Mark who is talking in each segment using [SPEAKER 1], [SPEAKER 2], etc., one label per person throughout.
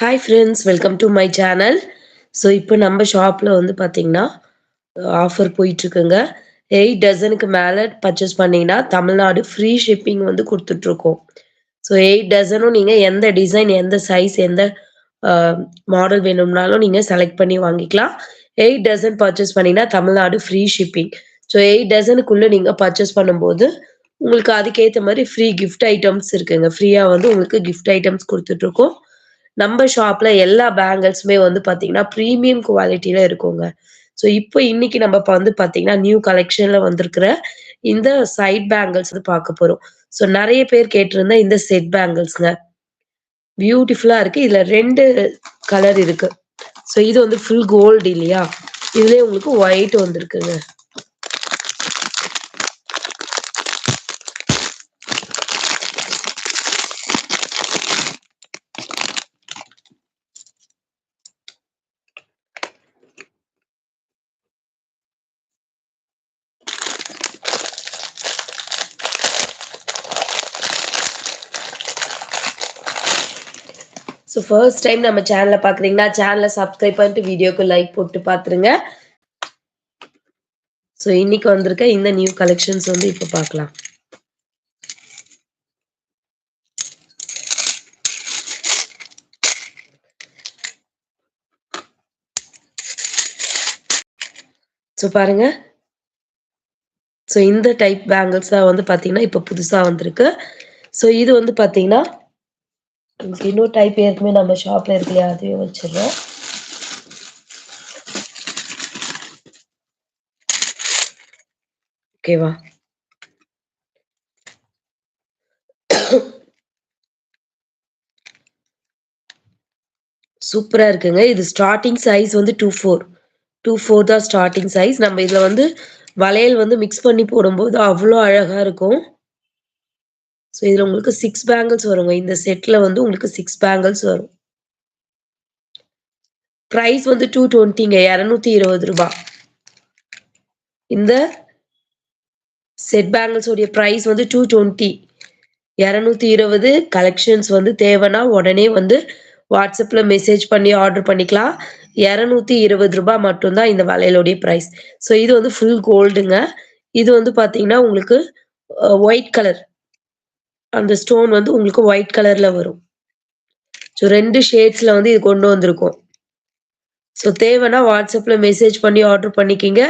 [SPEAKER 1] Hi friends welcome to my channel so இப்போ நம்ம ஷாப்பில் வந்து பார்த்தீங்கன்னா ஆஃபர் போயிட்டுருக்குங்க. எயிட் டசனுக்கு மேலே பர்ச்சேஸ் பண்ணிங்கன்னா தமிழ்நாடு ஃப்ரீ ஷிப்பிங் வந்து கொடுத்துட்ருக்கோம் ஸோ எயிட் டசனும் நீங்கள் எந்த டிசைன் எந்த சைஸ் எந்த மாடல் வேணும்னாலும் நீங்கள் செலக்ட் பண்ணி வாங்கிக்கலாம். எயிட் டசன் பர்ச்சேஸ் பண்ணிங்கன்னா Tamil Nadu free shipping so eight டசனுக்குள்ளே நீங்கள் பர்ச்சேஸ் பண்ணும்போது உங்களுக்கு அதுக்கேற்ற மாதிரி ஃப்ரீ கிஃப்ட் ஐட்டம்ஸ் இருக்குங்க. ஃப்ரீயாக வந்து உங்களுக்கு கிஃப்ட் ஐட்டம்ஸ் கொடுத்துட்ருக்கோம் நம்ம ஷாப்ல எல்லா பேங்கிள்ஸுமே வந்து பாத்தீங்கன்னா ப்ரீமியம் குவாலிட்டியில இருக்குங்க. ஸோ இப்போ இன்னைக்கு நம்ம இப்போ வந்து பாத்தீங்கன்னா நியூ கலெக்ஷன்ல வந்திருக்கிற இந்த சைட் பேங்கிள்ஸ் வந்து பார்க்க போறோம். ஸோ நிறைய பேர் கேட்டிருந்தா இந்த செட் பேங்கிள்ஸ்ங்க பியூட்டிஃபுல்லா இருக்கு. இதுல ரெண்டு கலர் இருக்கு. ஸோ இது வந்து ஃபுல் கோல்டு இல்லையா? இதுலயே உங்களுக்கு ஒயிட் வந்திருக்குங்க. ஸோ ஃபர்ஸ்ட் டைம் நம்ம சேனலை பார்க்குறீங்கன்னா சேனலை சப்ஸ்கிரைப் பண்ணிட்டு வீடியோக்கு லைக் போட்டு பார்த்துருங்க ஸோ இன்னைக்கு வந்திருக்க இந்த நியூ கலெக்ஷன்ஸ் வந்து இப்போ பார்க்கலாம் ஸோ பாருங்க. ஸோ இந்த டைப் பேங்கிள்ஸ் தான் வந்து பார்த்தீங்கன்னா இப்போ புதுசாக வந்திருக்கு. ஸோ இது வந்து பார்த்தீங்கன்னா இன்னொரு டைப் ஏற்கனவே நம்ம ஷாப்ல இருக்கு இல்லையா அதுவே வச்சிடறோம். ஓகேவா சூப்பரா இருக்குங்க. இது ஸ்டார்டிங் சைஸ் வந்து டூ ஃபோர் டூ ஃபோர் தான் ஸ்டார்டிங் சைஸ் நம்ம இதுல வந்து வளையல் வந்து மிக்ஸ் பண்ணி போடும்போது அவ்வளோ அழகா இருக்கும். ஸோ இதில் உங்களுக்கு சிக்ஸ் பேங்கிள்ஸ் வருங்க. இந்த செட்டில் வந்து உங்களுக்கு சிக்ஸ் பேங்கிள்ஸ் வரும். ப்ரைஸ் வந்து டூ டுவெண்ட்டிங்க இரநூத்தி இருபது ரூபாய் இந்த செட் பேங்கிள்ஸோடைய ப்ரைஸ் வந்து டூ டுவெண்ட்டி இரநூத்தி இருபது கலெக்ஷன்ஸ் வந்து தேவைன்னா உடனே வந்து வாட்ஸ்அப்பில் மெசேஜ் பண்ணி ஆர்டர் பண்ணிக்கலாம். இரநூத்தி இருபது ரூபாய் மட்டும்தான் இந்த வளையலுடைய ப்ரைஸ் ஸோ இது வந்து ஃபுல் கோல்டுங்க இது வந்து பார்த்தீங்கன்னா உங்களுக்கு ஒயிட் கலர் அந்த ஸ்டோன் வந்து உங்களுக்கு ஒயிட் கலர்ல வரும். ஸோ ரெண்டு ஷேட்ஸ்ல வந்து இது கொண்டு வந்திருக்கோம். ஸோ தேவைன்னா வாட்ஸ்அப்ல மெசேஜ் பண்ணி ஆர்டர் பண்ணிக்கிங்க.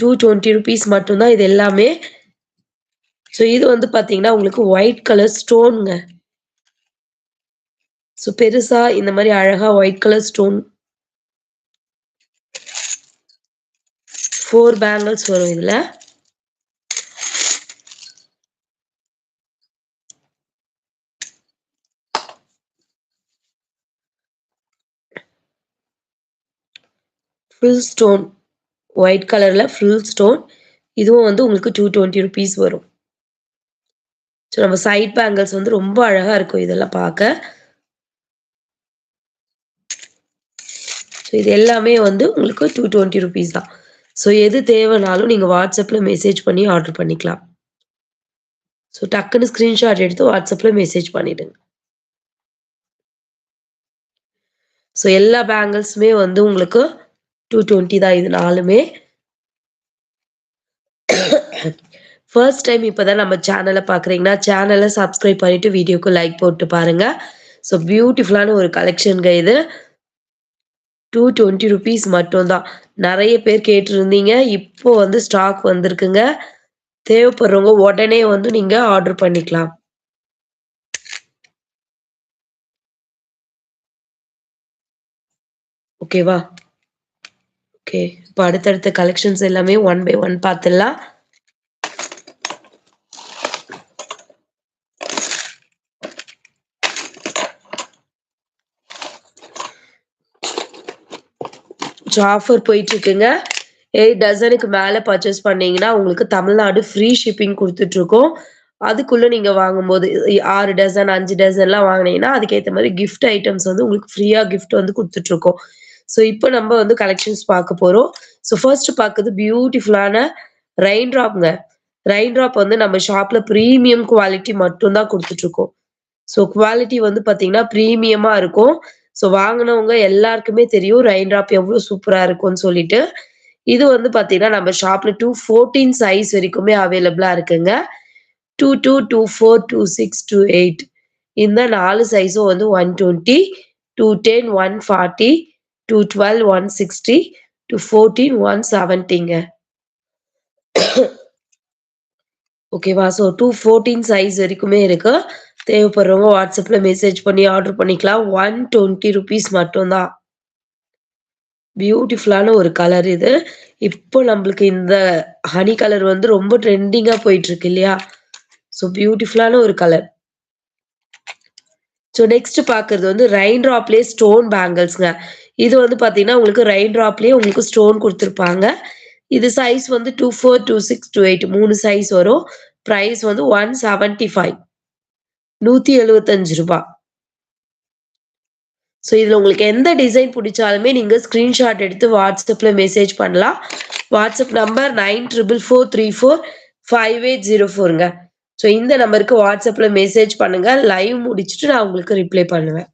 [SPEAKER 1] டூ டுவெண்ட்டி ருபீஸ் மட்டும்தான் இது எல்லாமே. ஸோ இது வந்து பார்த்தீங்கன்னா உங்களுக்கு ஒயிட் கலர் ஸ்டோனுங்க ஸோ பெருசா இந்த மாதிரி அழகா white colour stone four bangles வரும் இதில். ஃபுல் ஸ்டோன் ஒயிட் கலரில் ஃபுல் ஸ்டோன் இதுவும் வந்து உங்களுக்கு டூ டுவெண்ட்டி ருபீஸ் வரும். ஸோ நம்ம சைட் பேங்கிள்ஸ் வந்து ரொம்ப அழகாக இருக்கும் இதெல்லாம் பார்க்க. ஸோ இது எல்லாமே வந்து உங்களுக்கு டூ டுவெண்ட்டி ருபீஸ் தான். ஸோ எது தேவைனாலும் நீங்கள் வாட்ஸ்அப்பில் மெசேஜ் பண்ணி ஆர்டர் பண்ணிக்கலாம். ஸோ டக்குன்னு ஸ்க்ரீன்ஷாட் எடுத்து வாட்ஸ்அப்பில் மெசேஜ் பண்ணிடுங்க. ஸோ எல்லா பேங்கிள்ஸுமே வந்து உங்களுக்கு டூ டுவெண்ட்டி தான் இது நாலுமே ஃபர்ஸ்ட் டைம் இப்போதான் நம்ம சேனலை பார்க்குறீங்கன்னா சேனலை சப்ஸ்கிரைப் பண்ணிட்டு வீடியோக்கு லைக் போட்டு பாருங்க. ஸோ பியூட்டிஃபுல்லான ஒரு கலெக்ஷனுங்க இது. டூ டுவெண்ட்டி ருபீஸ் மட்டும்தான். நிறைய பேர் கேட்டிருந்தீங்க. இப்போ வந்து ஸ்டாக் வந்திருக்குங்க. தேவைப்படுறவங்க உடனே வந்து நீங்க ஆர்டர் பண்ணிக்கலாம். ஓகேவா ஓகே இப்போ அடுத்தடுத்த கலெக்ஷன்ஸ் எல்லாமே ஒன் பை ஒன் பார்த்துடலாம் ஆஃபர் போயிட்டு இருக்குங்க எயிட் டசனுக்கு மேலே பர்ச்சேஸ் பண்ணீங்கன்னா உங்களுக்கு தமிழ்நாடு ஃப்ரீ ஷிப்பிங் கொடுத்துட்ருக்கோம். அதுக்குள்ளே நீங்கள் வாங்கும்போது ஆறு டசன் அஞ்சு டசன்லாம் வாங்கினீங்கன்னா அதுக்கேற்ற மாதிரி கிஃப்ட் ஐட்டம்ஸ் வந்து உங்களுக்கு ஃப்ரீயாக கிஃப்ட் வந்து கொடுத்துட்ருக்கோம். ஸோ இப்போ நம்ம வந்து கலெக்ஷன்ஸ் பார்க்க போகிறோம் ஸோ ஃபர்ஸ்ட் பார்க்குறது பியூட்டிஃபுல்லான ரெயின் ட்ராப்ங்க ரெயின் ட்ராப் வந்து நம்ம ஷாப்ல ப்ரீமியம் குவாலிட்டி மட்டும்தான் கொடுத்துட்டு இருக்கோம் ஸோ குவாலிட்டி வந்து பார்த்தீங்கன்னா, ப்ரீமியமாக இருக்கும். ஸோ வாங்கினவங்க எல்லாருக்குமே தெரியும் ரெயின் ட்ராப் எவ்வளோ சூப்பராக இருக்கும்னு சொல்லிட்டு. இது வந்து பார்த்தீங்கன்னா, நம்ம ஷாப்ல 214 சைஸ் வரைக்குமே அவைலபிளாக இருக்குங்க. 22, 24, 26, 28 இந்த நாலு சைஸும் வந்து one twenty two ten one forty two twelve one sixty two fourteen one செவன்ட்டிங்க ஓகேவா? ஸோ 214 சைஸ் வரைக்குமே இருக்கு. தேவைப்படுறவங்க வாட்ஸ்அப்பில் மெசேஜ் பண்ணி ஆர்டர் பண்ணிக்கலாம். ஒன் டுவெண்ட்டி ருபீஸ் மட்டும்தான் பியூட்டிஃபுல்லான ஒரு கலர் இது. இப்போ நம்மளுக்கு இந்த ஹனி கலர் வந்து ரொம்ப ட்ரெண்டிங்கா போயிட்டுருக்கு இல்லையா? ஸோ பியூட்டிஃபுல்லான ஒரு கலர். ஸோ நெக்ஸ்ட் பார்க்கறது வந்து ரெயின் ட்ராப்லேயே ஸ்டோன் பேங்கிள்ஸ்ங்க. இது வந்து பார்த்தீங்கன்னா, உங்களுக்கு ரெயின் ட்ராப்லேயே உங்களுக்கு ஸ்டோன் கொடுத்துருப்பாங்க இது சைஸ் வந்து 24, 26, 28 3 சைஸ் வரும். ப்ரைஸ் வந்து ஒன் செவென்ட்டி ஃபைவ் நூற்றி எழுபத்தஞ்சு ரூபா ஸோ இதில் உங்களுக்கு எந்த டிசைன் பிடிச்சாலுமே நீங்கள் ஸ்க்ரீன்ஷாட் எடுத்து வாட்ஸ்அப்பில் மெசேஜ் பண்ணலாம். WhatsApp number 9444345804ங்க. ஸோ இந்த நம்பருக்கு வாட்ஸ்அப்பில் மெசேஜ் பண்ணுங்கள் லைவ் முடிச்சுட்டு நான் உங்களுக்கு ரிப்ளை பண்ணுவேன்.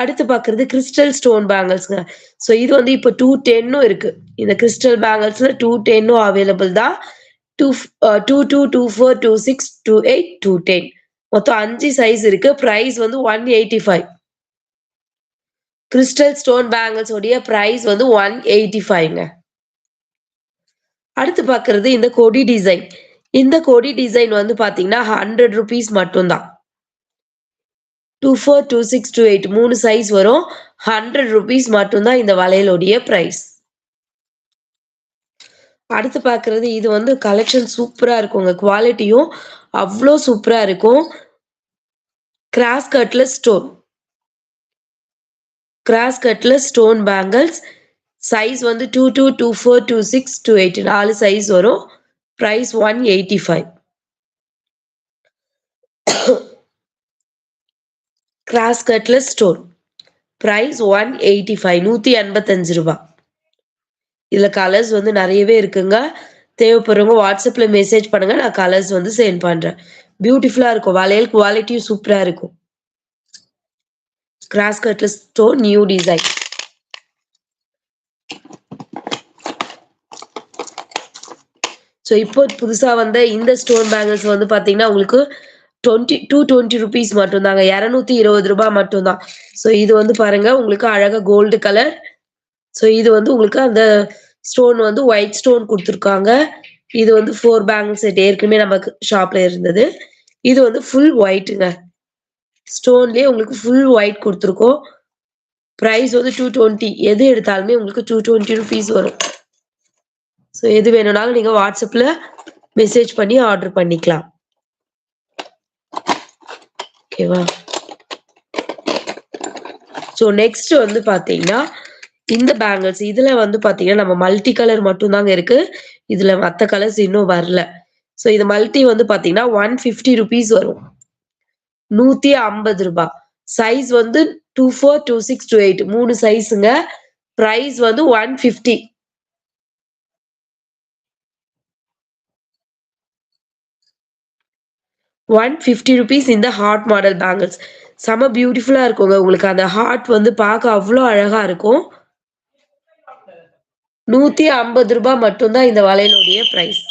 [SPEAKER 1] அடுத்து பாக்குறது கிறிஸ்டல் ஸ்டோன் பேங்கிள்ஸ்ங்க. ஸோ இது வந்து இப்போ 210ம் இருக்கு. இந்த கிறிஸ்டல் பேங்கிள்ஸ்ல 210ம் அவைலபிள் தான். Two two two two four two six two eight two ten மொத்தம் அஞ்சு சைஸ் இருக்கு. ப்ரைஸ் வந்து 185 கிறிஸ்டல் ஸ்டோன் பேங்கிள்ஸ் உடைய ப்ரைஸ் வந்து 185ங்க. அடுத்து பார்க்கறது இந்த கொடி டிசைன். இந்த கொடி டிசைன் வந்து பார்த்தீங்கன்னா, 100 rupees two four two six two eight மூணு சைஸ் வரும். ஹண்ட்ரட் ருபீஸ் மட்டும்தான் இந்த வளையலுடைய ப்ரைஸ் அடுத்து பார்க்கறது இது வந்து கலெக்ஷன் சூப்பராக இருக்குங்க. குவாலிட்டியும் அவ்வளோ சூப்பராக இருக்கும். கிராஸ் கட்டில் ஸ்டோன். கிராஸ் கட்டில் ஸ்டோன் பேங்கிள்ஸ். சைஸ் வந்து 22, 24, 26, 28 4 சைஸ் வரும். Price one eighty five cross கட்ல ஸ்டோன். பிரைஸ் 185 ரூ. 185 இதுல கலர்ஸ் வந்து நிறையவே இருக்குங்க. தேவைப்படுறவங்க வாட்ஸ்அப்பில் மெசேஜ் பண்ணுங்கள் நான் கலர்ஸ் வந்து சென்ட் பண்ணுறேன் பியூட்டிஃபுல்லாக இருக்கும். வளையல் குவாலிட்டியும் சூப்பராக இருக்கும். கிராஸ் கட்லஸ் ஸ்டோன் நியூ டிசைன். ஸோ இப்போ புதுசாக வந்த இந்த ஸ்டோன் பேங்கிள்ஸ் வந்து பார்த்தீங்கன்னா, உங்களுக்கு 20 220 ரூபீஸ் மட்டும் தாங்க. ரூ. 220 மட்டும் தான். ஸோ இது வந்து பாருங்க உங்களுக்கு அழகா கோல்டு கலர். ஸோ இது வந்து உங்களுக்கு அந்த ஸ்டோன் வந்து ஒயிட் ஸ்டோன் கொடுத்துருக்காங்க இது வந்து ஃபோர் பேங்கிள் செட் ஏற்கனவே நமக்கு ஷாப்ல இருந்தது. இது வந்து ஃபுல் ஒயிட்டுங்க ஸ்டோன்லயே உங்களுக்கு ஃபுல் ஒயிட் கொடுத்துருக்கோம் ப்ரைஸ் வந்து 220 எது எடுத்தாலுமே உங்களுக்கு 220 ரூபீஸ் வரும். ஸோ எது வேணும்னாலும் நீங்க வாட்ஸ்அப்பில் மெசேஜ் பண்ணி ஆர்டர் பண்ணிக்கலாம். ஓகேவா? ஸோ நெக்ஸ்ட் வந்து பார்த்தீங்கன்னா, இந்த பேங்கிள்ஸ் இதுல வந்து பார்த்தீங்கன்னா, நம்ம மல்டி கலர் மட்டும் தாங்க இருக்கு. இதுல மத்த கலர்ஸ் இன்னும் வரல. ஸோ இது மல்டி வந்து பார்த்தீங்கன்னா, 150 ரூபீஸ் வரும். நூத்தி ஐம்பது ரூபாய் சைஸ் வந்து two four two six two eight மூணு சைஸுங்க ப்ரைஸ் வந்து one fifty one fifty rupees இந்த ஹார்ட் மாடல் பேங்கிள்ஸ். செம பியூட்டிஃபுல்லாக இருக்குங்க. உங்களுக்கு அந்த ஹார்ட் வந்து பார்க்க அவ்வளோ அழகாக இருக்கும். நூற்றி ஐம்பது ரூபாய் மட்டும்தான் இந்த வளையலுடைய ப்ரைஸ்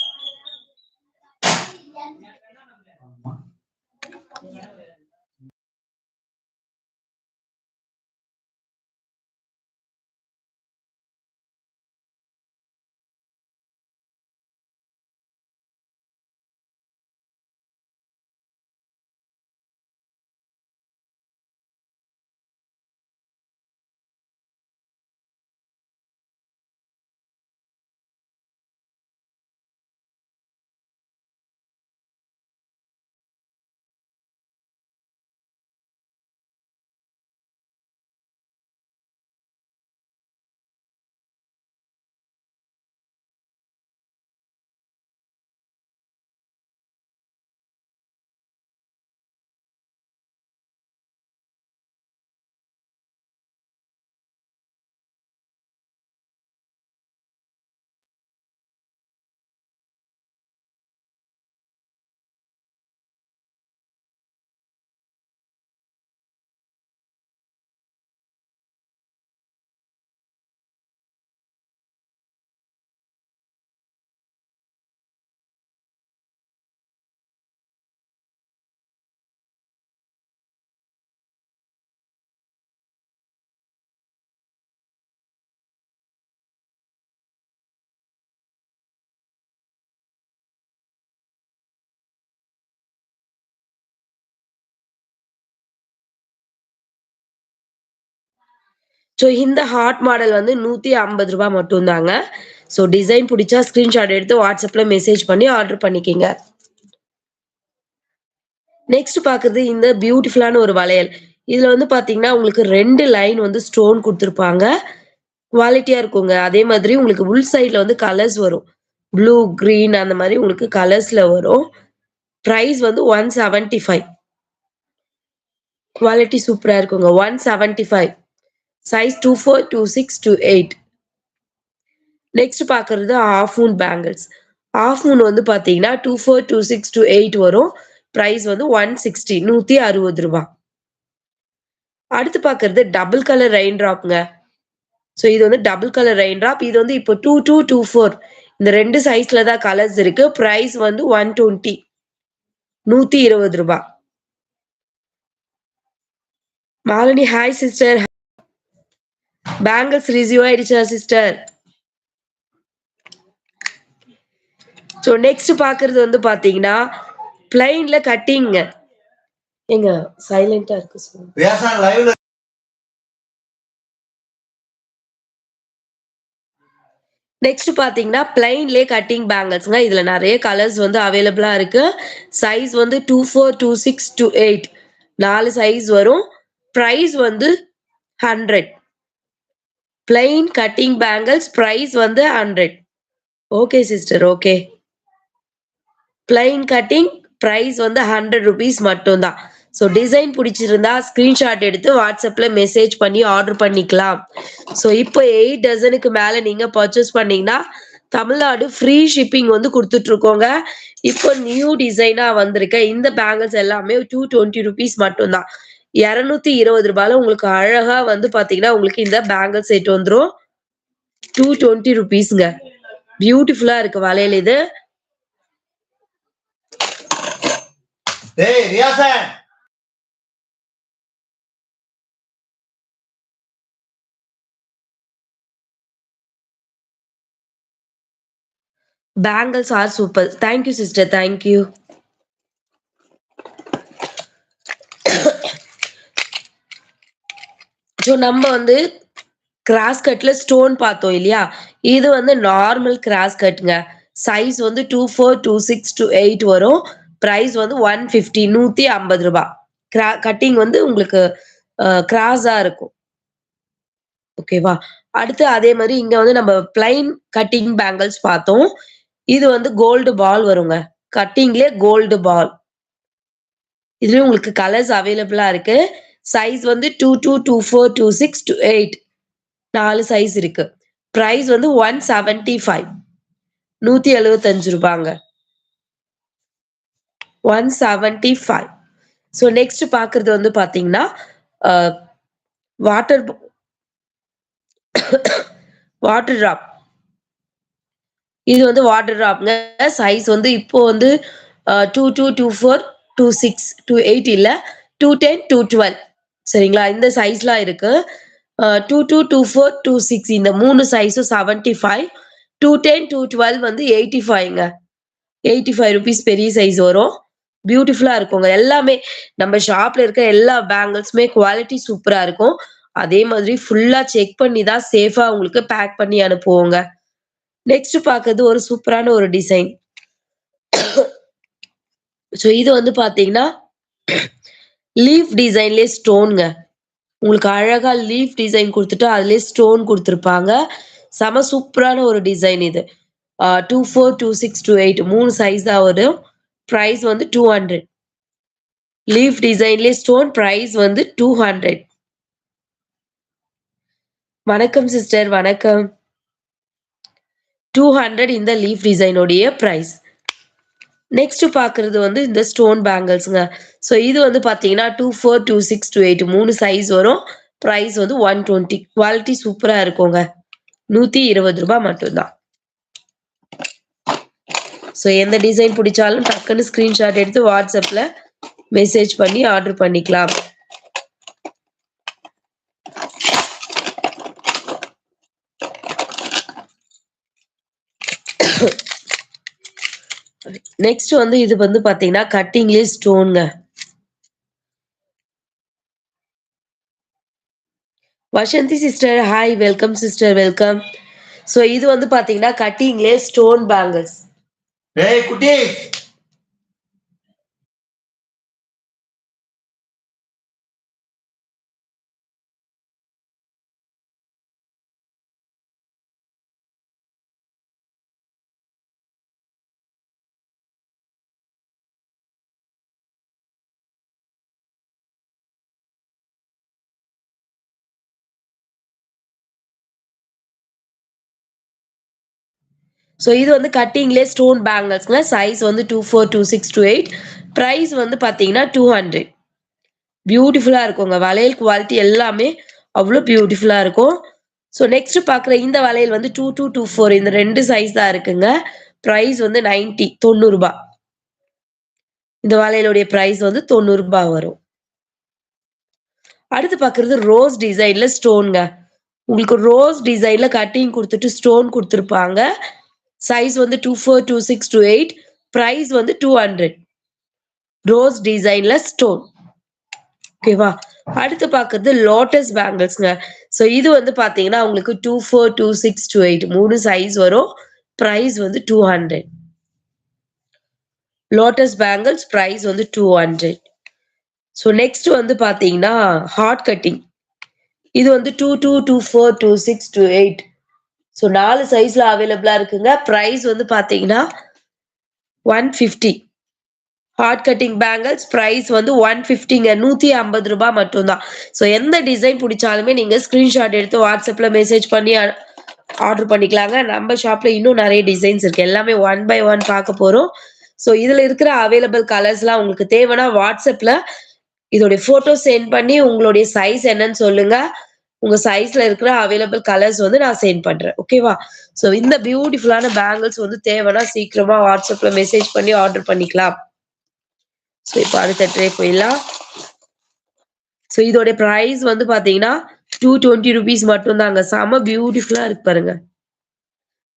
[SPEAKER 1] ஸோ இந்த ஹார்ட் மாடல் வந்து நூற்றி ஐம்பது ரூபாய் மட்டும்தாங்க. ஸோ டிசைன் பிடிச்சா ஸ்க்ரீன்ஷாட் எடுத்து வாட்ஸ்அப்பில் மெசேஜ் பண்ணி ஆர்டர் பண்ணிக்கிங்க. நெக்ஸ்ட் பார்க்குறது இந்த பியூட்டிஃபுல்லான ஒரு வளையல். இதில் வந்து பார்த்தீங்கன்னா உங்களுக்கு ரெண்டு லைன் வந்து ஸ்டோன் கொடுத்துருப்பாங்க. குவாலிட்டியாக இருக்குங்க. அதே மாதிரி உங்களுக்கு உள் சைடில் வந்து கலர்ஸ் வரும். ப்ளூ க்ரீன் அந்த மாதிரி உங்களுக்கு கலர்ஸில் வரும். ப்ரைஸ் வந்து ஒன் செவன்ட்டி ஃபைவ் குவாலிட்டி சூப்பராக இருக்குங்க. One seventy five size two four two six two eight next பார்க்கறது half moon bangles half moon வந்து பார்த்தீங்கன்னா two four two six two eight வரும். ப்ரைஸ் வந்து ஒன் சிக்ஸ்டி நூற்றி அறுபது ரூபா. அடுத்து பார்க்கறது டபுள் கலர் ரெயின் ட்ராப்ங்க ஸோ இது வந்து டபுள் கலர் ரெயின் ட்ராப் இது வந்து இப்போ டூ டூ டூ ஃபோர் இந்த ரெண்டு சைஸ்ல தான் கலர்ஸ் இருக்கு. ப்ரைஸ் வந்து ஒன் டுவெண்ட்டி நூற்றி இருபது ரூபா. Malini hi sister bangles receive ஆயிடுச்சா சிஸ்டர் ஸோ நெக்ஸ்ட் பார்க்கறது வந்து பார்த்தீங்கன்னா பிளைன்ல கட்டிங்க எங்க சைலண்டா இருக்கு சொல்லுங்க நெக்ஸ்ட் பாத்தீங்கன்னா பிளைன்லே கட்டிங் பேங்கிள்ஸ்ங்க இதுல நிறைய கலர்ஸ் வந்து அவைலபிளா இருக்கு. சைஸ் வந்து two four two six two eight நாலு சைஸ் வரும். ப்ரைஸ் வந்து hundred plain cutting bangles price வந்து hundred okay sister okay plain cutting price வந்து ஹண்ட்ரட் ருபீஸ் மட்டும்தான். ஸோ டிசைன் பிடிச்சிருந்தா ஸ்க்ரீன்ஷாட் எடுத்து வாட்ஸ்அப்பில் மெசேஜ் பண்ணி ஆர்டர் பண்ணிக்கலாம். ஸோ இப்போ எயிட் டசனுக்கு மேலே நீங்கள் பர்ச்சேஸ் பண்ணீங்கன்னா தமிழ்நாடு ஃப்ரீ ஷிப்பிங் வந்து கொடுத்துட்ருக்கோங்க. இப்போ நியூ டிசைனாக வந்திருக்க இந்த பேங்கிள்ஸ் எல்லாமே டூ டுவெண்ட்டி ருபீஸ் மட்டும்தான். இரநூத்தி இருபது ரூபாயில உங்களுக்கு அழகா வந்து பாத்தீங்கன்னா உங்களுக்கு இந்த பேங்கிள் செட் வந்துரும். டூ டுவெண்ட்டி ருபீஸ்ங்க பியூட்டிஃபுல்லா இருக்கு வளையல் இது. Bangles are super thank you sister thank you so நம்ம வந்து கிராஸ் கட்ல ஸ்டோன் பார்த்தோம் இல்லையா? இது வந்து நார்மல் கிராஸ் கட்டுங்க சைஸ் வந்து two four two six two eight வரும். ப்ரைஸ் வந்து ஒன் ஃபிஃப்டி நூற்றி ஐம்பது ரூபாய் கிரா கட்டிங் வந்து உங்களுக்கு கிராஸாக இருக்கும். ஓகேவா அடுத்து அதே மாதிரி இங்க வந்து நம்ம பிளைன் கட்டிங் பேங்கிள்ஸ் பார்த்தோம். இது வந்து கோல்டு பால் வருங்க. கட்டிங்லேயே கோல்டு பால் இதுலயும் உங்களுக்கு கலர்ஸ் அவைலபிளா இருக்கு. சைஸ் வந்து two two two four two six two eight நாலு சைஸ் இருக்கு. ப்ரைஸ் வந்து ஒன் செவன்டி ஃபைவ் நூத்தி எழுபத்தஞ்சு ரூபாங்க. One seventy five so next பார்க்கறது வந்து பார்த்தீங்கன்னா வாட்டர் வாட்டர் ட்ராப் இது வந்து வாட்டர் ட்ராப்ங்க சைஸ் வந்து இப்போ வந்து two two two four two six two eight இல்லை டூ டென் டூ டுவெல் சரிங்களா? இந்த சைஸ்லாம் இருக்கு. Two two two four two six இந்த மூணு சைஸும் seventy five two ten two twelve வந்து எயிட்டி ஃபைவ்ங்க எயிட்டி ஃபைவ் ருபீஸ் பெரிய சைஸ் வரும். பியூட்டிஃபுல்லாக இருக்குங்க. எல்லாமே நம்ம ஷாப்பில் இருக்க எல்லா பேங்கிள்ஸுமே குவாலிட்டி சூப்பராக இருக்கும். அதே மாதிரி ஃபுல்லாக செக் பண்ணி தான் சேஃபாக உங்களுக்கு பேக் பண்ணி அனுப்புவோங்க. நெக்ஸ்ட் பார்க்கறது ஒரு சூப்பரான ஒரு டிசைன் ஸோ இது வந்து பார்த்தீங்கன்னா லீஃப் டிசைன்லேயே ஸ்டோனுங்க உங்களுக்கு அழகா லீஃப் டிசைன் கொடுத்துட்டு அதுலேயே ஸ்டோன் கொடுத்துருப்பாங்க. செம சூப்பரான ஒரு டிசைன் இது. Two four two six two eight மூணு சைஸ் தான் வரும் ப்ரைஸ் வந்து டூ ஹண்ட்ரட் லீஃப் டிசைன்லேயே ஸ்டோன் ப்ரைஸ் வந்து டூ ஹண்ட்ரட் வணக்கம் சிஸ்டர் வணக்கம். டூ ஹண்ட்ரட் இந்த லீஃப் டிசைனோடைய ப்ரைஸ் நெக்ஸ்ட் பார்க்குறது வந்து இந்த ஸ்டோன் பேங்கிள்ஸுங்க ஸோ இது வந்து பார்த்தீங்கன்னா two four two six two eight மூணு சைஸ் வரும். ப்ரைஸ் வந்து ஒன் டுவெண்ட்டி குவாலிட்டி சூப்பராக இருக்குங்க. நூற்றி இருபது ரூபாய் மட்டும்தான். ஸோ எந்த டிசைன் பிடிச்சாலும் டக்குன்னு ஸ்க்ரீன்ஷாட் எடுத்து வாட்ஸ்அப்பில் மெசேஜ் பண்ணி ஆர்டர் பண்ணிக்கலாம். நெக்ஸ்ட் வந்து இது வந்து பாத்தீங்கன்னா கட்டிங்லே ஸ்டோனுங்க Vasanthi sister hi welcome sister welcome so இது வந்து பாத்தீங்கன்னா கட்டிங்லே ஸ்டோன் பேங்கிள்ஸ்
[SPEAKER 2] டேய் குட்டி!
[SPEAKER 1] ஸோ இது வந்து கட்டிங்லேயே ஸ்டோன் பேங்கிள்ஸ்ங்க சைஸ் வந்து two four two six two eight price வந்து பார்த்தீங்கன்னா டூ ஹண்ட்ரட் பியூட்டிஃபுல்லாக இருக்குங்க. வளையல் குவாலிட்டி எல்லாமே அவ்வளோ பியூட்டிஃபுல்லாக இருக்கும். ஸோ நெக்ஸ்ட் பார்க்குற இந்த வளையல் வந்து டூ டூ டூ ஃபோர் இந்த ரெண்டு சைஸ் தான் இருக்குங்க. ப்ரைஸ் வந்து நைன்டி தொண்ணூறுபா. இந்த வளையலுடைய ப்ரைஸ் வந்து தொண்ணூறுபா வரும். அடுத்து பார்க்குறது ரோஸ் டிசைனில் ஸ்டோனுங்க உங்களுக்கு ரோஸ் டிசைனில் கட்டிங் கொடுத்துட்டு ஸ்டோன் கொடுத்துருப்பாங்க. சைஸ் வந்து two four two six two eight price வந்து டூ ஹண்ட்ரட் ரோஸ் டிசைன்ல ஸ்டோன் ஓகேவா அடுத்து பார்க்கறது லோட்டஸ் பேங்கிள்ஸ்ங்க ஸோ இது வந்து பார்த்தீங்கன்னா உங்களுக்கு two four two six two eight மூணு சைஸ் வரும். ப்ரைஸ் வந்து two hundred lotus bangles price வந்து டூ ஹண்ட்ரட் ஸோ நெக்ஸ்ட் வந்து பார்த்தீங்கன்னா ஹார்ட் கட்டிங் இது வந்து two two two four two six two eight so நாலு சைஸ்ல அவைலபிளா இருக்குங்க. ப்ரைஸ் வந்து பாத்தீங்கன்னா one fifty heart cutting bangles price வந்து ஒன் ஃபிஃப்டிங்க நூற்றி ஐம்பது ரூபாய் மட்டும்தான். ஸோ எந்த டிசைன் பிடிச்சாலுமே நீங்கள் ஸ்க்ரீன்ஷாட் எடுத்து வாட்ஸ்அப்பில் மெசேஜ் பண்ணி ஆர்டர் பண்ணிக்கலாங்க. நம்ம ஷாப்ல இன்னும் நிறைய டிசைன்ஸ் இருக்கு. எல்லாமே ஒன் பை ஒன் பார்க்க போகிறோம் ஸோ இதில் இருக்கிற அவைலபிள் கலர்ஸ்லாம் உங்களுக்கு தேவைன்னா வாட்ஸ்அப்பில் இதோடைய ஃபோட்டோ சென்ட் பண்ணி உங்களுடைய சைஸ் என்னன்னு சொல்லுங்க. உங்க சைஸ்ல இருக்கிற அவைலபிள் கலர்ஸ் வந்து நான் சென்ட் பண்றேன். ஓகேவா ஸோ இந்த பியூட்டிஃபுல்லான பேங்கிள்ஸ் வந்து தேவைன்னா சீக்கிரமா வாட்ஸ்அப்ல மெசேஜ் பண்ணி ஆர்டர் பண்ணிக்கலாம். ஸோ இப்போ அடுத்த ட்ரே போயிடலாம். ஸோ இதோட ப்ரைஸ் வந்து பாத்தீங்கன்னா டூ டுவெண்ட்டி ருபீஸ் மட்டும் தாங்க செம பியூட்டிஃபுல்லா இருக்கு பாருங்க.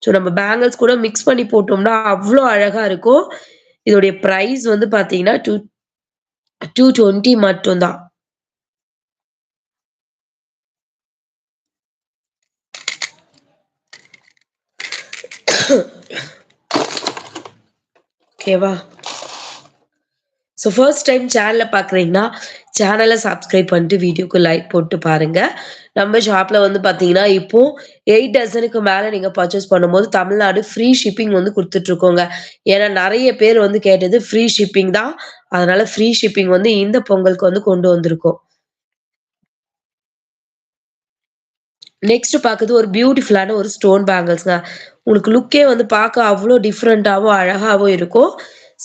[SPEAKER 1] ஸோ நம்ம பேங்கிள்ஸ் கூட மிக்ஸ் பண்ணி போட்டோம்னா அவ்வளோ அழகா இருக்கும். இதோடைய ப்ரைஸ் வந்து பாத்தீங்கன்னா டூ டூ டுவெண்ட்டி மட்டும்தான். ஓகேவா ஸோ ஃபர்ஸ்ட் டைம் சேனலை பார்க்குறீங்கன்னா சேனலை சப்ஸ்கிரைப் பண்ணிட்டு வீடியோக்கு லைக் போட்டு பாருங்க. நம்ம ஷாப்பில் வந்து பார்த்தீங்கன்னா இப்போ எயிட் டசனுக்கு மேலே நீங்கள் பர்ச்சேஸ் பண்ணும்போது தமிழ்நாடு ஃப்ரீ ஷிப்பிங் வந்து கொடுத்துட்ருக்கோங்க ஏன்னா நிறைய பேர் வந்து கேட்டது ஃப்ரீ ஷிப்பிங் தான். அதனால ஃப்ரீ ஷிப்பிங் வந்து இந்த பொங்கலுக்கு வந்து கொண்டு வந்திருக்கோம். நெக்ஸ்ட் பார்க்குறது ஒரு பியூட்டிஃபுல்லான ஒரு ஸ்டோன் பேங்கிள்ஸ்ங்க உங்களுக்கு லுக்கே வந்து பார்க்க அவ்வளோ டிஃப்ரெண்ட்டாகவும் அழகாகவும் இருக்கும்.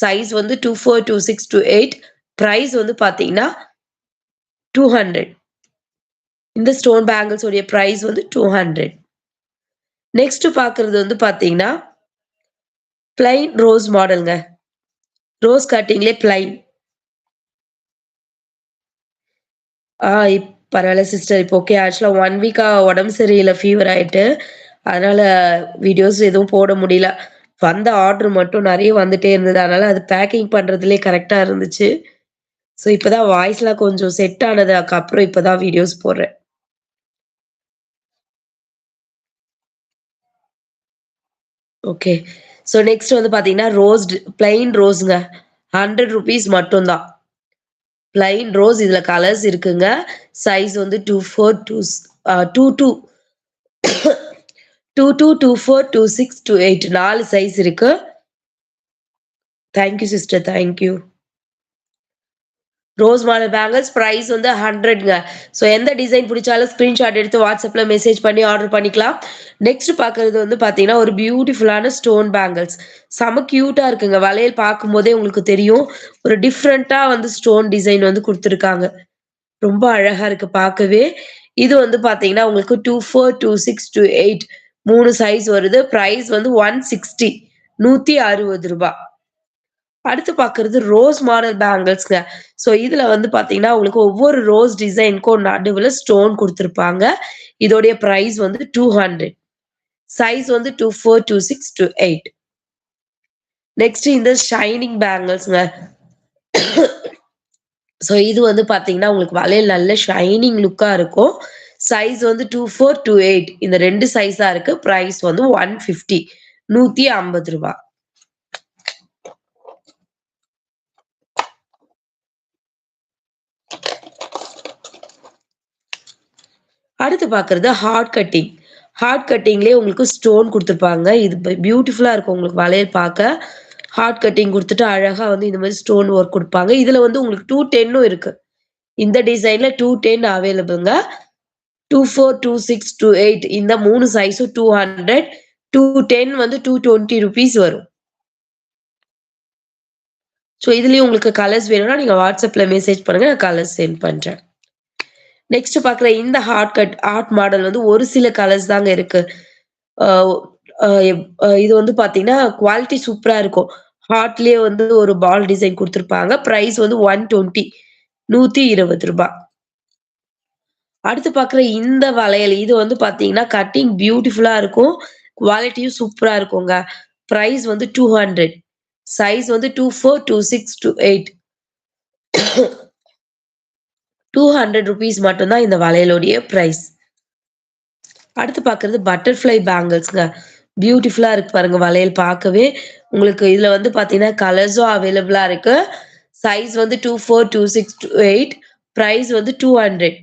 [SPEAKER 1] சைஸ் வந்து two four two six two eight price வந்து பார்த்தீங்கன்னா டூ ஹண்ட்ரட் இந்த ஸ்டோன் பேங்கிள்ஸோடைய ப்ரைஸ் வந்து டூ ஹண்ட்ரட் நெக்ஸ்ட் பார்க்குறது வந்து பார்த்தீங்கன்னா பிளைன் ரோஸ் மாடலுங்க ரோஸ் கட்டிங்லேயே பிளைன் ஆ இப் பரவாயில்ல சிஸ்டர் இப்போ ஓகே ஆக்சுவலாக ஒன் வீக்காக உடம்பு சரியில்லை ஃபீவர் ஆயிட்டு. அதனால வீடியோஸ் எதுவும் போட முடியல. வந்த ஆர்டர் மட்டும் நிறைய வந்துட்டே இருந்தது. அதனால அது பேக்கிங் பண்ணுறதுலே கரெக்டாக இருந்துச்சு. ஸோ இப்போதான் வாய்ஸ்லாம் கொஞ்சம் செட் ஆனதுக்கு அப்புறம் இப்போதான் வீடியோஸ் போடுறேன். ஓகே ஸோ நெக்ஸ்ட் வந்து பார்த்தீங்கன்னா ரோஸ்டு பிளெயின் ரோஸுங்க ஹண்ட்ரட் ருபீஸ் மட்டும்தான். பிளைன் ரோஸ் இதுல கலர்ஸ் இருக்குங்க. சைஸ் வந்து two four two two two two two two four two six two eight நாலு சைஸ் இருக்கு. Thank you sister thank you rose model bangles price வந்து ஹண்ட்ரட்ங்க ஸோ எந்த டிசைன் பிடிச்சாலும் ஸ்க்ரீன்ஷாட் எடுத்து வாட்ஸ்அப்பில் மெசேஜ் பண்ணி ஆர்டர் பண்ணிக்கலாம். நெக்ஸ்ட் பார்க்கறது வந்து பார்த்தீங்கன்னா ஒரு பியூட்டிஃபுல்லான ஸ்டோன் பேங்கிள்ஸ் செம க்யூட்டாக இருக்குங்க. வளையல் பார்க்கும்போதே உங்களுக்கு தெரியும். ஒரு டிஃப்ரெண்ட்டாக வந்து ஸ்டோன் டிசைன் வந்து கொடுத்துருக்காங்க. ரொம்ப அழகாக இருக்கு பார்க்கவே. இது வந்து பார்த்தீங்கன்னா உங்களுக்கு two four two six two eight மூணு சைஸ் வருது. ப்ரைஸ் வந்து ஒன் சிக்ஸ்டி நூற்றி அறுபது ரூபாய். அடுத்து பாக்குறது ரோஸ் மாடல் பேங்கிள்ஸ்ங்க ஸோ இதுல வந்து பாத்தீங்கன்னா உங்களுக்கு ஒவ்வொரு ரோஸ் டிசைனுக்கும் நடுவில் ஸ்டோன் கொடுத்துருப்பாங்க. இதோடைய ப்ரைஸ் வந்து டூ ஹண்ட்ரட் சைஸ் வந்து two four two six two eight next இந்த ஷைனிங் பேங்கிள்ஸ்ங்க ஸோ இது வந்து பாத்தீங்கன்னா உங்களுக்கு வளையல் நல்ல ஷைனிங் லுக்கா இருக்கும். சைஸ் வந்து டூ ஃபோர் டூ எயிட் இந்த ரெண்டு சைஸா இருக்கு. பிரைஸ் வந்து ஒன் ஃபிஃப்டி நூத்தி ஐம்பது ரூபாய் அடுத்து பார்க்குறது ஹார்ட் கட்டிங் ஹார்ட் கட்டிங்லேயே உங்களுக்கு ஸ்டோன் கொடுத்துருப்பாங்க. இது பியூட்டிஃபுல்லாக இருக்கும் உங்களுக்கு வளையல் பார்க்க. ஹார்ட் கட்டிங் கொடுத்துட்டு அழகாக வந்து இந்த மாதிரி ஸ்டோன் ஒர்க் கொடுப்பாங்க. இதில் வந்து உங்களுக்கு டூ டென்னும் இருக்குது இந்த டிசைனில் two ten அவைலபிள்ங்க two four two six two eight இந்த மூணு சைஸும் டூ ஹண்ட்ரட் டூ டென் வந்து டூ டுவெண்ட்டி ருபீஸ் வரும். ஸோ இதுலேயும் உங்களுக்கு கலர்ஸ் வேணும்னா நீங்கள் வாட்ஸ்அப்பில் மெசேஜ் பண்ணுங்கள் நான் கலர்ஸ் சென்ட் பண்ணுறேன் நெக்ஸ்ட் பாக்குற இந்த ஹார்ட் கட் ஹார்ட் மாடல் வந்து ஒரு சில கலர்ஸ் தாங்க இருக்கு. இது வந்து பாத்தீங்கன்னா குவாலிட்டி சூப்பரா இருக்கும். ஹார்ட்லயே வந்து ஒரு பால் டிசைன் கொடுத்துருப்பாங்க. ப்ரைஸ் வந்து ஒன் டுவெண்ட்டி நூத்தி இருபது ரூபாய் அடுத்து பாக்குற இந்த வளையல் இது வந்து பாத்தீங்கன்னா கட்டிங் பியூட்டிஃபுல்லா இருக்கும். குவாலிட்டியும் சூப்பரா இருக்குங்க. ப்ரைஸ் வந்து டூ ஹண்ட்ரட் சைஸ் வந்து two four two six two eight two hundred rupees மட்டும்தான் இந்த வளையலுடைய ப்ரைஸ் அடுத்து பார்க்குறது பட்டர்ஃப்ளை பேங்கிள்ஸ்ங்க பியூட்டிஃபுல்லாக இருக்கு பாருங்க வளையல் பார்க்கவே. உங்களுக்கு இதில் வந்து பார்த்தீங்கன்னா கலர்ஸும் அவைலபிளாக இருக்கு. சைஸ் வந்து two four two six two eight price வந்து two hundred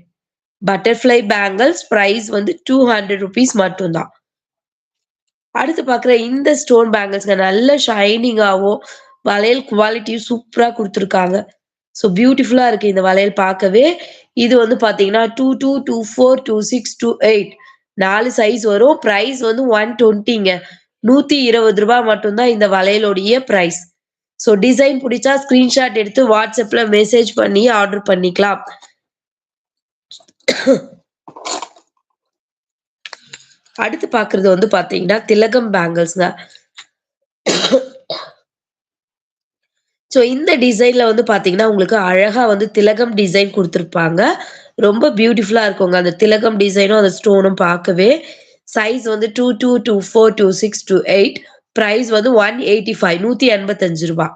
[SPEAKER 1] butterfly bangles price வந்து டூ ஹண்ட்ரட் ருபீஸ் மட்டும்தான். அடுத்து பார்க்குற இந்த ஸ்டோன் பேங்கிள்ஸ்ங்க நல்ல ஷைனிங்காகவும் வளையல் குவாலிட்டியும் சூப்பராக கொடுத்துருக்காங்க. ஸோ பியூட்டிஃபுல்லா இருக்கு இந்த வளையல் பார்க்கவே. இது வந்து பாத்தீங்கன்னா two two two four two six two eight நாலு சைஸ் வரும். ப்ரைஸ் வந்து ஒன் டுவெண்ட்டிங்க நூத்தி இருபது ரூபாய் மட்டும்தான் இந்த வளையலுடைய ப்ரைஸ் ஸோ டிசைன் பிடிச்சா ஸ்கிரீன்ஷாட் எடுத்து வாட்ஸ்அப்ல மெசேஜ் பண்ணி ஆர்டர் பண்ணிக்கலாம். அடுத்து பாக்குறது வந்து பாத்தீங்கன்னா திலகம் பேங்கிள்ஸ்ங்க ஸோ இந்த டிசைன்ல வந்து பாத்தீங்கன்னா உங்களுக்கு அழகா வந்து திலகம் டிசைன் கொடுத்துருப்பாங்க. ரொம்ப பியூட்டிஃபுல்லா இருக்குங்க. அந்த திலகம் டிசைனும் அந்த ஸ்டோனும் பார்க்கவே. சைஸ் வந்து two two two four two six two eight price வந்து ஒன் எயிட்டி ஃபைவ் நூத்தி எண்பத்தஞ்சு ரூபாய்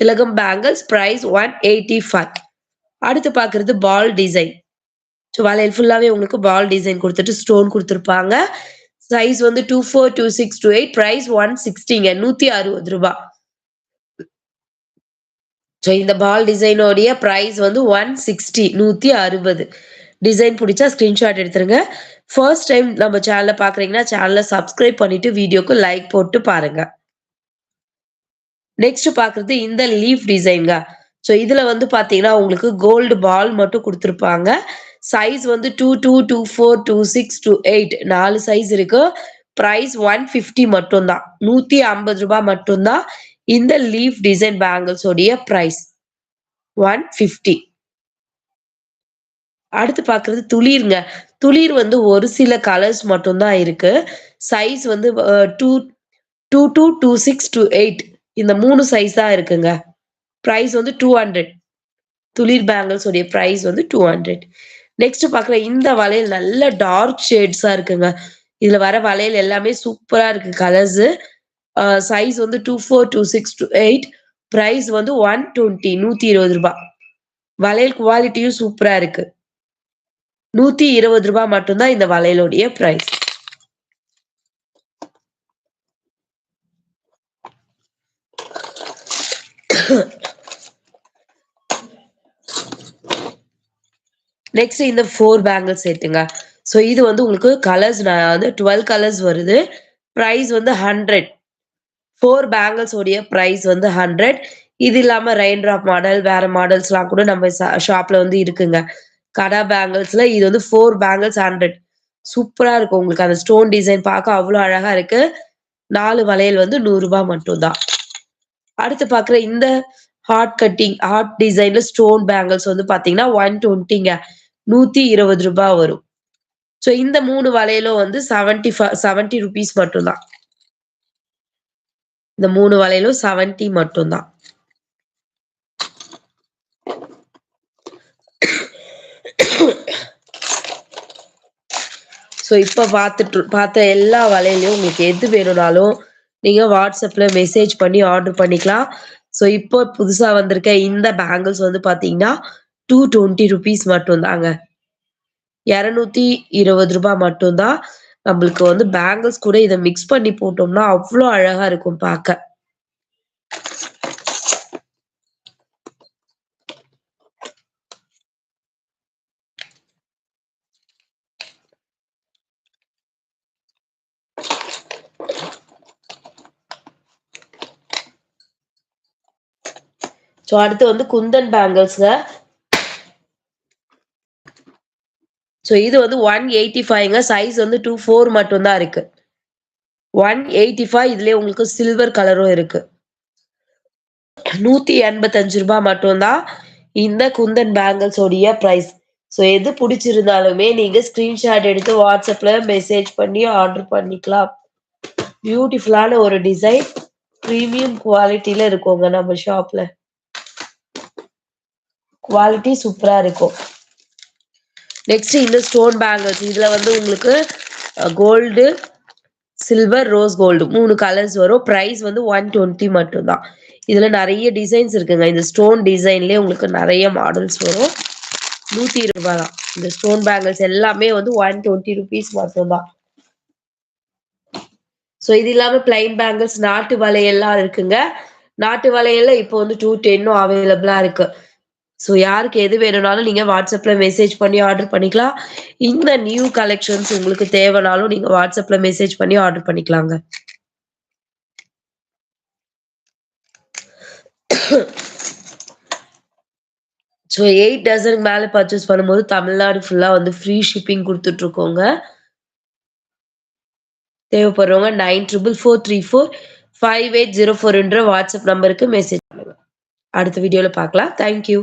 [SPEAKER 1] திலகம் bangles price one eighty five அடுத்து பாக்குறது பால் டிசைன் ஸோ வளையல் ஃபுல்லாவே உங்களுக்கு பால் டிசைன் கொடுத்துட்டு ஸ்டோன் கொடுத்துருப்பாங்க. சைஸ் வந்து two four two six two eight price one சிக்ஸ்டிங்க நூத்தி அறுபது ரூபாய் ஸோ இந்த பால் டிசைனோடைய ப்ரைஸ் வந்து ஒன் சிக்ஸ்டி நூற்றி அறுபது. டிசைன் பிடிச்சா ஸ்க்ரீன்ஷாட் எடுத்துருங்க. ஃபர்ஸ்ட் டைம் நம்ம சேனலை பார்க்குறீங்கன்னா சேனலை சப்ஸ்கிரைப் பண்ணிட்டு வீடியோக்கு லைக் போட்டு பாருங்க. நெக்ஸ்ட் பார்க்குறது இந்த லீஃப் டிசைன்ங்க ஸோ இதில் வந்து பார்த்தீங்கன்னா உங்களுக்கு கோல்டு பால் மட்டும் கொடுத்துருப்பாங்க. சைஸ் வந்து two two two four two six two eight நாலு சைஸ் இருக்கு. ப்ரைஸ் ஒன் ஃபிஃப்டி மட்டும்தான். நூற்றி ஐம்பது ரூபாய் மட்டும்தான். இந்த லீஃப் டிசைன் பேங்கிள்ஸ் உடைய ஒன் ஃபிஃப்டி அடுத்து பார்க்கறது துளிர்ங்க. துளிர் வந்து ஒரு சில கலர்ஸ் மட்டும்தான் இருக்கு. சைஸ் வந்து two two two two six two eight இந்த மூணு சைஸ் தான் இருக்குங்க. ப்ரைஸ் வந்து டூ ஹண்ட்ரட் துளிர் பேங்கிள்ஸ் உடைய வந்து டூ ஹண்ட்ரட் நெக்ஸ்ட் பார்க்குற இந்த வளையல் நல்ல டார்க் ஷேட்ஸாக இருக்குங்க. இதில் வர வளையல் எல்லாமே சூப்பராக இருக்கு கலர்ஸு சைஸ் வந்து two four two six two eight price வந்து ஒன் டுவெண்ட்டி நூற்றி இருபது ரூபாய் வளையல் குவாலிட்டியும் சூப்பராக இருக்கு. நூற்றி இருபது ரூபாய் மட்டும்தான் இந்த வளையலுடைய ப்ரைஸ் நெக்ஸ்ட் இந்த ஃபோர் பேங்கிள்ஸ் சேர்த்துங்க. ஸோ இது வந்து உங்களுக்கு கலர்ஸ் நான் வந்து டுவெல் கலர்ஸ் வருது. ப்ரைஸ் வந்து ஹண்ட்ரட் ஃபோர் பேங்கிள்ஸ் உடைய ப்ரைஸ் வந்து ஹண்ட்ரட் இது இல்லாம ரெயின் ட்ராப் மாடல் வேற மாடல்ஸ்லாம் கூட நம்ம ஷாப்ல வந்து இருக்குங்க. கடா பேங்கிள்ஸ்ல இது வந்து ஃபோர் பேங்கிள்ஸ் ஹண்ட்ரட் சூப்பரா இருக்கும் உங்களுக்கு. அந்த ஸ்டோன் டிசைன் பார்க்க அவ்வளோ அழகா இருக்கு. நாலு வளையல் வந்து நூறுரூபா மட்டும்தான். அடுத்து பாக்குற இந்த ஹார்ட் கட்டிங் ஹார்ட் டிசைன்ல ஸ்டோன் பேங்கிள்ஸ் வந்து பாத்தீங்கன்னா ஒன் டுவெண்ட்டிங்க நூத்தி இருபது ரூபாய் வரும். ஸோ இந்த மூணு வளையலும் வந்து செவன்டி செவன்டி ருபீஸ் மட்டும்தான். இந்த மூணு வளையலும் செவன்டி மட்டும்தான். ஸோ இப்போ பார்த்துட்டு பார்த்த எல்லா வலையிலையும் உங்களுக்கு எது வேணும்னாலும் நீங்க வாட்ஸ்அப்ல மெசேஜ் பண்ணி ஆர்டர் பண்ணிக்கலாம். ஸோ இப்போ புதுசா வந்திருக்க இந்த பேங்கிள்ஸ் வந்து பாத்தீங்கன்னா டூ டுவெண்ட்டி ருபீஸ் மட்டும் தாங்க இரநூத்தி இருபது ரூபாய் மட்டும்தான். நம்மளுக்கு வந்து பேங்கிள்ஸ் கூட இதை மிக்ஸ் பண்ணி போட்டோம்னா அவ்வளோ அழகா இருக்கும் பார்க்க. ஸோ அடுத்து வந்து குந்தன் பேங்கிள்ஸ்ங்க ஸோ இது வந்து ஒன் எயிட்டி ஃபைவ்ங்க சைஸ் வந்து டூ ஃபோர் மட்டும்தான் இருக்கு. ஒன் எயிட்டி ஃபைவ் இதுலேயே உங்களுக்கு சில்வர் கலரும் இருக்கு. நூத்தி எண்பத்தஞ்சு ரூபாய் மட்டும்தான் இந்த குந்தன் பேங்கிள்ஸோடைய ப்ரைஸ் ஸோ எது பிடிச்சிருந்தாலுமே நீங்க ஸ்கிரீன்ஷாட் எடுத்து வாட்ஸ்அப்ல மெசேஜ் பண்ணி ஆர்டர் பண்ணிக்கலாம். பியூட்டிஃபுல்லான ஒரு டிசைன் ப்ரீமியம் குவாலிட்டியில இருக்குங்க நம்ம ஷாப்ல குவாலிட்டி சூப்பரா இருக்கும். நெக்ஸ்ட் இந்த ஸ்டோன் பேங்கிள்ஸ் இதுல வந்து உங்களுக்கு கோல்டு சில்வர் ரோஸ் கோல்டு மூணு கலர்ஸ் வரும். ப்ரைஸ் வந்து ஒன் டுவெண்ட்டி மட்டும்தான். இதுல நிறைய டிசைன்ஸ் இருக்குங்க. இந்த ஸ்டோன் டிசைன்லயே உங்களுக்கு நிறைய மாடல்ஸ் வரும். நூத்தி இருபது ரூபாய் தான் இந்த ஸ்டோன் பேங்கிள்ஸ் எல்லாமே வந்து ஒன் டுவெண்ட்டி ருபீஸ் மட்டும்தான். ஸோ இது இல்லாம பிளைன் பேங்கிள்ஸ் நாட்டு வலையெல்லாம் இருக்குங்க. நாட்டு வலையெல்லாம் இப்போ வந்து டூ டென்னும் அவைலபிளா இருக்கு. ஸோ யாருக்கு எது வேணும்னாலும் நீங்கள் வாட்ஸ்அப்பில் மெசேஜ் பண்ணி ஆர்டர் பண்ணிக்கலாம். இந்த நியூ கலெக்ஷன்ஸ் உங்களுக்கு தேவைனாலும் நீங்கள் வாட்ஸ்அப்பில் மெசேஜ் பண்ணி ஆர்டர் பண்ணிக்கலாங்க. ஸோ எயிட் டசனுக்கு மேலே பர்ச்சேஸ் பண்ணும்போது தமிழ்நாடு ஃபுல்லாக வந்து ஃப்ரீ ஷிப்பிங் கொடுத்துட்ருக்கோங்க. தேவைப்படுறவங்க nine triple four three four five eight zero ஃபோர்ன்ற WhatsApp நம்பருக்கு மெசேஜ் பண்ணுங்கள் அடுத்த வீடியோவில் பார்க்கலாம். தேங்க்யூ